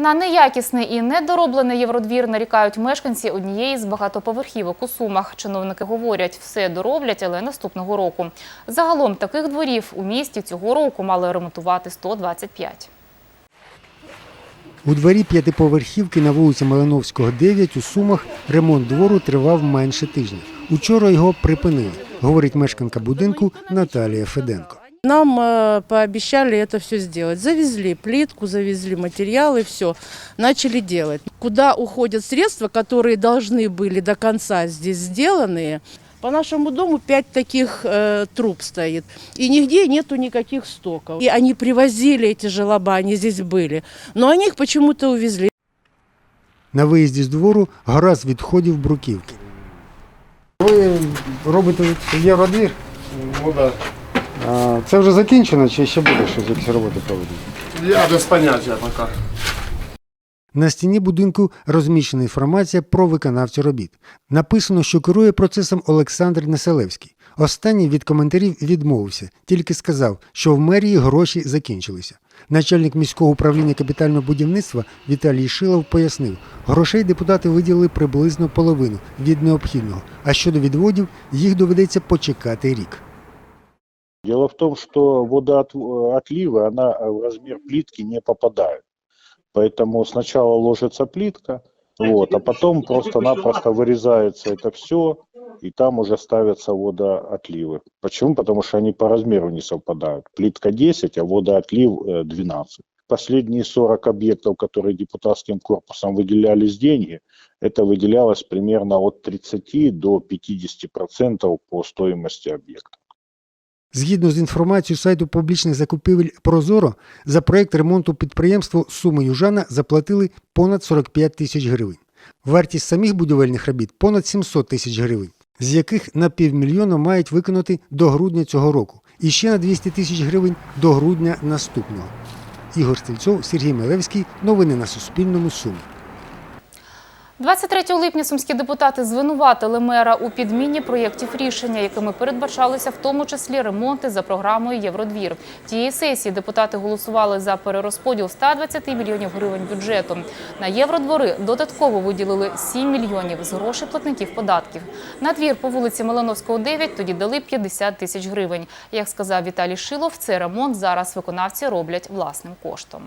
На неякісний і недороблений євродвір нарікають мешканці однієї з багатоповерхівок у Сумах. Чиновники говорять, все дороблять, але наступного року. Загалом таких дворів у місті цього року мали ремонтувати 125. У дворі п'ятиповерхівки на вулиці Малиновського, 9 у Сумах ремонт двору тривав менше тижня. Учора його припинили, говорить мешканка будинку Наталія Феденко. Нам э, пообещали это все сделать. Завезли плитку, завезли материалы, все. Начали делать. Куда уходят средства, которые должны были до конца здесь сделанные? По нашему дому пять таких э, труб стоит. И нигде нету никаких стоков. И они привозили эти желоба, они здесь были. Но они их почему-то увезли. На виїзді з двору гора з відходів бруківки. Ви робите євродвір? Ну да. Це вже закінчено чи ще буде щось, якісь роботи проведені? Я без поняття пока. На стіні будинку розміщена інформація про виконавця робіт. Написано, що керує процесом Олександр Неселевський. Останній від коментарів відмовився, тільки сказав, що в мерії гроші закінчилися. Начальник міського управління капітального будівництва Віталій Шилов пояснив, грошей депутати виділили приблизно половину від необхідного, а щодо відводів їх доведеться почекати рік. Дело в том, что водоотливы, она э, в размер плитки не попадает. Поэтому сначала ложится плитка, вот, а потом просто-напросто вырезается это все, и там уже ставятся водоотливы. Почему? Потому что они по размеру не совпадают. Плитка 10, а водоотлив э, 12. Последние 40 объектов, которые депутатским корпусом выделялись деньги, это выделялось примерно от 30 до 50% по стоимости объекта. Згідно з інформацією сайту публічних закупівель Прозоро, за проєкт ремонту підприємству Суми Южана заплатили понад 45 тисяч гривень. Вартість самих будівельних робіт понад 700 тисяч гривень, з яких на півмільйона мають виконати до грудня цього року і ще на 200 тисяч гривень до грудня наступного. Ігор Стрільцов, Сергій Мелевський. Новини на Суспільному. Суми. 23 липня сумські депутати звинуватили мера у підміні проєктів рішення, якими передбачалися в тому числі ремонти за програмою Євродвір. Тієї сесії депутати голосували за перерозподіл 120 мільйонів гривень бюджету. На євродвори додатково виділили 7 мільйонів з грошей платників податків. На двір по вулиці Малиновського, 9 тоді дали 50 тисяч гривень. Як сказав Віталій Шилов, цей ремонт зараз виконавці роблять власним коштом.